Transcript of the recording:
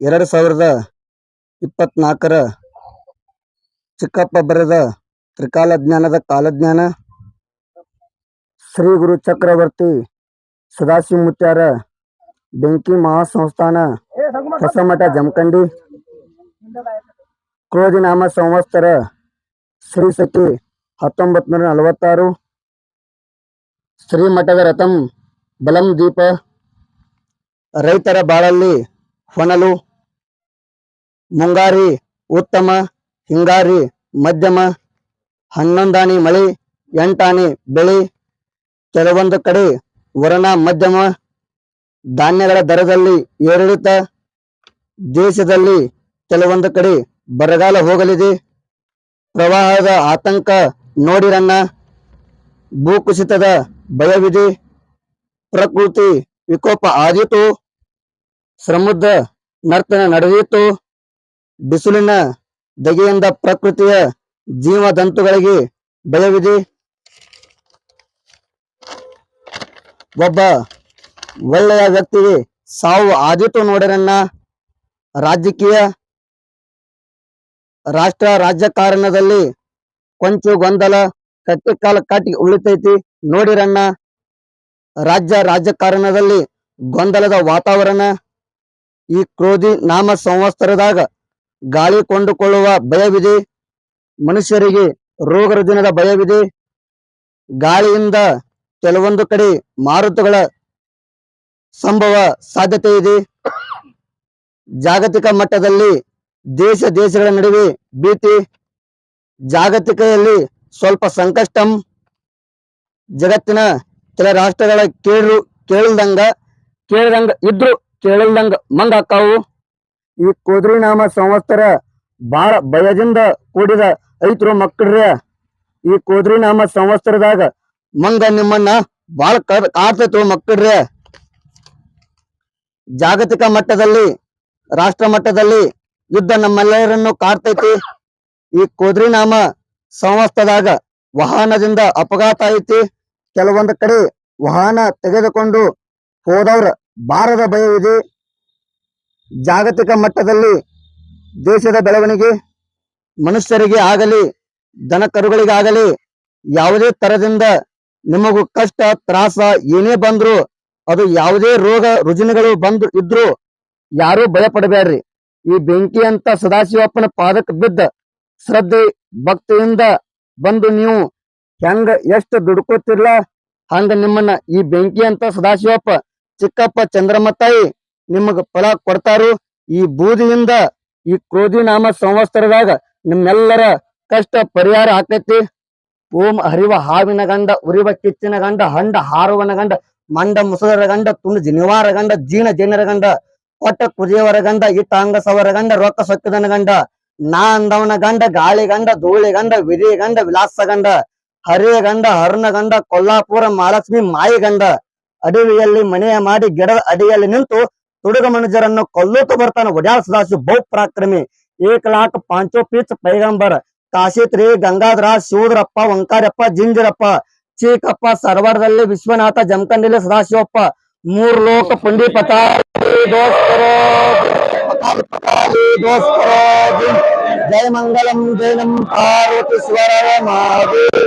ಎರಡು ಸಾವಿರದ ಇಪ್ಪತ್ನಾಲ್ಕರ ಚಿಕ್ಕಪ್ಪ ಬರೆದ ತ್ರಿಕಾಲಜ್ಞಾನದ ಕಾಲಜ್ಞಾನ ಶ್ರೀ ಗುರು ಚಕ್ರವರ್ತಿ ಸದಾಶಿವ ಮುತ್ಯಾರ ಬೆಂಕಿ ಮಹಾಸಂಸ್ಥಾನ ಹೊಸಮಠ ಜಮಖಂಡಿ ಕ್ರೋಧಿನಾಮ ಸಂವತ್ಸರ ಶ್ರೀ ಸಖಿ ಹತ್ತೊಂಬತ್ತು ನೂರ ನಲವತ್ತಾರು ಶ್ರೀಮಠದ ರಥಂ ಬಲಂ ದೀಪ ರೈತರ ಬಾಳಲ್ಲಿ ಹೊನಲು ಮುಂಗಾರಿ, ಉತ್ತಮ, ಹಿಂಗಾರಿ, ಮಧ್ಯಮ ಹನ್ನೊಂದಾನಿ ಮಳೆ, ಎಂಟಾಣಿ ಬೆಳೆ, ಕೆಲವೊಂದು ಕಡೆ ವರ್ಣ ಮಧ್ಯಮ, ಧಾನ್ಯಗಳ ದರದಲ್ಲಿ ಏರಿಳಿತ, ದೇಶದಲ್ಲಿ ಕೆಲವೊಂದು ಕಡೆ ಬರಗಾಲ ಹೋಗಲಿದೆ. ಪ್ರವಾಹದ ಆತಂಕ ನೋಡಿರಣ್ಣ ಭೂಕುಸಿತದ ಭಯವಿದೆ. ಪ್ರಕೃತಿ ವಿಕೋಪ ಆದೀತು. ಸಮುದ್ರ ನರ್ತನ ನಡೆದಿತ್ತು ಬಿಸಿಲಿನ ದಗೆಯಿಂದ ಪ್ರಕೃತಿಯ ಜೀವದಂತುಗಳಿಗೆ ಭಯವಿದೆ. ಒಬ್ಬ ಒಳ್ಳೆಯ ವ್ಯಕ್ತಿಗೆ ಸಾವು ಆದಿತು ನೋಡಿರನ್ನ ರಾಜಕೀಯ ರಾಷ್ಟ್ರ ರಾಜಕಾರಣದಲ್ಲಿ ಕೊಂಚ ಗೊಂದಲ ಕಟ್ಟಿ ಕಾಲ ಕಟ್ಟಿ ಉಳಿತೈತಿ ನೋಡಿರಣ್ಣ. ರಾಜ್ಯ ರಾಜಕಾರಣದಲ್ಲಿ ಗೊಂದಲದ ವಾತಾವರಣ ಈ ಕ್ರೋಧಿ ನಾಮ ಸಂವತ್ಸರದಾಗ ಗಾಳಿ ಕೊಂಡುಕೊಳ್ಳುವ ಭಯವಿದೆ. ಮನುಷ್ಯರಿಗೆ ರೋಗ ರುಜಿನದ ಭಯವಿದೆ. ಗಾಳಿಯಿಂದ ಕೆಲವೊಂದು ಕಡೆ ಮಾರುತಗಳ ಸಂಭವ ಸಾಧ್ಯತೆ ಇದೆ. ಜಾಗತಿಕ ಮಟ್ಟದಲ್ಲಿ ದೇಶ ದೇಶಗಳ ನಡುವೆ ಭೀತಿ. ಜಾಗತಿಕೆಯಲ್ಲಿ ಸ್ವಲ್ಪ ಸಂಕಷ್ಟಂ. ಜಗತ್ತಿನ ಕೆಲ ರಾಷ್ಟ್ರಗಳ ಕೇಳು ಕೇಳದಂಗ ಕೇಳದಂಗ ಇದ್ರು ಕೇಳಿಲ್ದಂಗ ಮಂಗ ಅಕ್ಕಾವು ಈ ಕೋದ್ರಿ ನಾಮ ಸಂವತ್ಸರ ಬಾಳ ಭಯದಿಂದ ಕೂಡಿದ ಐತ್ರು ಮಕ್ಕಳ್ರ, ಈ ಕೋದ್ರಿ ನಾಮ ಸಂವತ್ಸರದಾಗ ಮಂಗ ನಿಮ್ಮನ್ನ ಬಾಳ ಕಾಡ್ತೈತು ಮಕ್ಕಳ್ರ. ಜಾಗತಿಕ ಮಟ್ಟದಲ್ಲಿ, ರಾಷ್ಟ್ರ ಮಟ್ಟದಲ್ಲಿ ಯುದ್ಧ ನಮ್ಮೆಲ್ಲರನ್ನು ಕಾಡ್ತೈತಿ. ಈ ಕೋದ್ರಿ ನಾಮ ಸಂವತ್ಸರದಾಗ ವಾಹನದಿಂದ ಅಪಘಾತ ಐತಿ. ಕೆಲವೊಂದು ಕಡೆ ವಾಹನ ತೆಗೆದುಕೊಂಡು ಹೋದವ್ರ ಬಾರದ ಭಯವಿದೆ ಜಾಗತಿಕ ಮಟ್ಟದಲ್ಲಿ ದೇಶದ ಬೆಳವಣಿಗೆ, ಮನುಷ್ಯರಿಗೆ ಆಗಲಿ ದನ ಕರುಗಳಿಗಾಗಲಿ ಯಾವುದೇ ತರದಿಂದ ನಿಮಗೂ ಕಷ್ಟ, ತ್ರಾಸ ಏನೇ ಬಂದ್ರು ಅದು ಯಾವುದೇ ರೋಗ ರುಜಿನಗಳು ಬಂದು ಇದ್ರು ಯಾರೂ ಭಯ ಪಡಬೇಡ್ರಿ ಈ ಬೆಂಕಿ ಅಂತ ಸದಾಶಿವಪ್ಪನ ಪಾದಕ್ಕೆ ಬಿದ್ದ ಶ್ರದ್ಧೆ, ಭಕ್ತಿಯಿಂದ ಬಂದು ನೀವು ಹೆಂಗ ಎಷ್ಟು ದುಡ್ಕೋತಿರ್ಲ? ಹಂಗ ನಿಮ್ಮನ್ನ ಈ ಬೆಂಕಿ ಅಂತ ಸದಾಶಿವಪ್ಪ, ಚಿಕ್ಕಪ್ಪ, ಚಂದ್ರಮ್ಮ ತಾಯಿ ನಿಮಗ ಫಲ ಕೊಡ್ತಾರು ಈ ಬೂದಿಯಿಂದ ಈ ಕ್ರೋಧಿ ನಾಮ ಸಂವತ್ಸರದಾಗ ನಿಮ್ಮೆಲ್ಲರ ಕಷ್ಟ ಪರಿಹಾರ ಆಕೈತಿ. ಓಂ ಹರಿವ ಹಾವಿನ ಗಂಡ, ಉರಿವ ಕಿಚ್ಚಿನ ಗಂಡ, ಹಂಡ ಹಾರುವನ ಗಂಡ, ಮಂಡ ಮುಸದರ ಗಂಡ, ತುಂಡು ಜಿನಿವಾರ ಗಂಡ ಜೀನ ಜೈನರ ಗಂಡ, ಕೊಟ್ಟ ಕುದಿಯವರ ಗಂಡ ಇಟ್ಟ ಅಂಗಸವರ ಗಂಡ, ರೊಕ್ಕ ಸೊಕ್ಕದನ ಗಂಡ, ನಾ ಅಂದವನ ಗಂಡ, ಗಾಳಿ ಗಂಡ, ಧೂಳಿ ಗಂಡ ವಿಧಿ ಗಂಡ, ವಿಲಾಸ ಗಂಡ, ಹರಿಯ ಗಂಡ ಹರ್ನ ಗಂಡ, ಕೊಲ್ಲಾಪುರ ಮಹಾಲಕ್ಷ್ಮಿ ಮಾಯಿ ಗಂಡ, ಅಡವಿಯಲ್ಲಿ ಮನೆಯ ಮಾಡಿ ಗಿಡದ ಅಡಿಯಲ್ಲಿ ನಿಂತು ತುಡುಗ ಮನುಜರನ್ನು ಕೊಲ್ಲುತ್ತ ಬರ್ತಾನ ಒಡ್ಯಾಳ ಸದಾಶಿವ ಬಹು ಪರಾಕ್ರಮಿ ಏಕ ಲಾಕ್ ಪಾಂಚೋ ಪೀಚ್ ಪೈಗಂಬರ್ ಕಾಶಿತ್ರಿ ಗಂಗಾಧರ ಶಿವದ್ರಪ್ಪ ವಂಕಾರಪ್ಪ ಜಿಂಜರಪ್ಪ ಚೀಕಪ್ಪ ಸರ್ವರದಲ್ಲಿ ವಿಶ್ವನಾಥ ಜಮಖಂಡಿಲಿ ಸದಾಶಿವಪ್ಪ ಮೂರ್ ಲೋಕ ಪುಂಡಿಪತ ದೋಸ್ತರೋ ದೋಸ್ತರೋ ಜಯ ಮಂಗಲಂ ಜಯ ನಂ ಪಾರ್ವತಿ ಸ್ವರ ಮಹಾದೇವ್